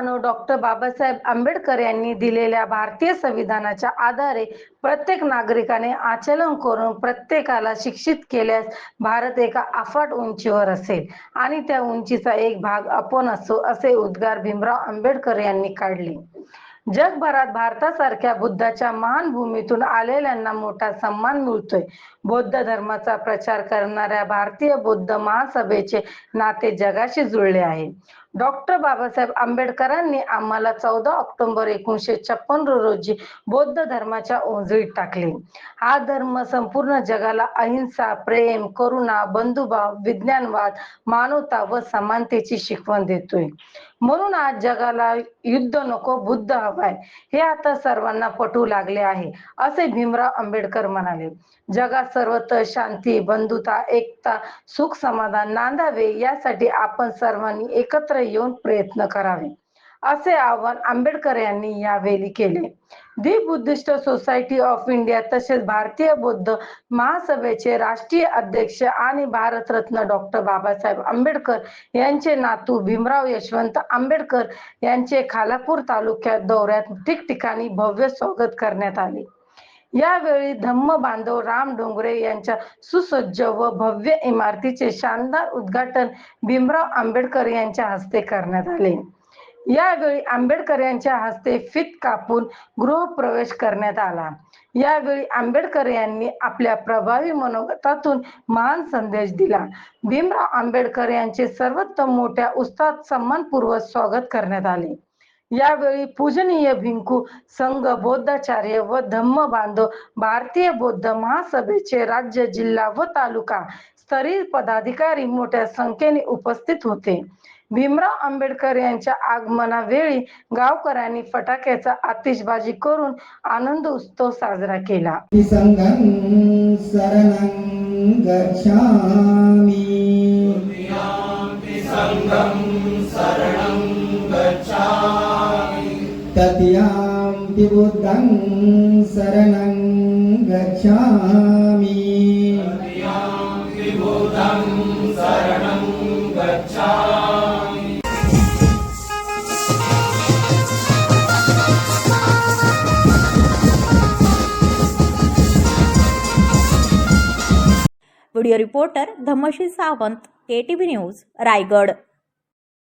मानव doctor Babasaheb Ambedkar यांनी दिलेल्या भारतीय संविधानाच्या आधारे प्रत्येक नागरिकाने आचलन करून प्रत्येकाला शिक्षित केल्यास भारत एका अफाट उंचीवर असेल. आणि त्या उंचीचा एक भाग आपण असो असे उद्गार भीमराव आंबेडकर यांनी काढले. जगभरात भारतासारख्या बुद्धाच्या महान भूमीतून आलेल्यांना मोठा सन्मान मिळतोय. बौद्ध धर्माचा प्रचार करणाऱ्या भारतीय बौद्ध महासभेचे नाते जगाशी जुळले आहे. डॉक्टर बाबासाहेब आंबेडकरांनी आम्हाला चौदा ऑक्टोबर एकोणीसशे छप्पन रोजी बौद्ध धर्माच्या ओंजळीत टाकले. हा धर्म संपूर्ण जगाला अहिंसा प्रेम करुणा बंधुभाव विज्ञानवाद मानवता व समानतेची शिकवण देतोय. म्हणून आज जगाला युद्ध नको बुद्ध हवाय. हे आता सर्वांना पटू लागले आहे असे भीमराव आंबेडकर म्हणाले. जगात सर्वत्र शांती बंधुता एकता सुख समाधान नांदावे यासाठी आपण सर्वांनी एकत्र येऊन प्रयत्न करावे. असे आवाहन आंबेडकर यांनी यावेळी केले. The Buddhist Society of India तसेच भारतीय बौद्ध महासभेचे राष्ट्रीय अध्यक्ष आणि भारतरत्न डॉक्टर बाबासाहेब आंबेडकर यांचे नातू भीमराव यशवंत आंबेडकर यांचे खालापूर तालुक्यात दौऱ्यात ठिकठिकाणी भव्य स्वागत करण्यात आले. यावेळी धम्म बांधव राम डोंगरे यांच्या सुसज्ज व भव्य इमारतीचे शानदार उद्घाटन भीमराव आंबेडकर यांच्या हस्ते करण्यात आले. यावेळी आंबेडकर यांच्या हस्ते फित कापून गृहप्रवेश करण्यात आला. यावेळी आंबेडकर यांनी आपल्या प्रभावी मनोगतातून महान संदेश दिला. भीमराव आंबेडकर यांचे सर्वोत्तम मोठ्या उत्साहात सन्मानपूर्वक स्वागत करण्यात आले. यावेळी पूजनीय भिंकू संघ बौद्धाचार्य व धम्म बांधव भारतीय बौद्ध महासभेचे राज्य जिल्हा व तालुका स्तरीय पदाधिकारी मोठ्या संख्येने उपस्थित होते. भीमराव आंबेडकर यांच्या आगमनावेळी गावकऱ्यांनी फटाक्याचा आतिषबाजी करून आनंद उत्सव साजरा केला. सङ्गं शरणं गच्छामि बुद्धं शरणं गच्छामि। Video reporter Dhamshi Sawant KTV news Raigad.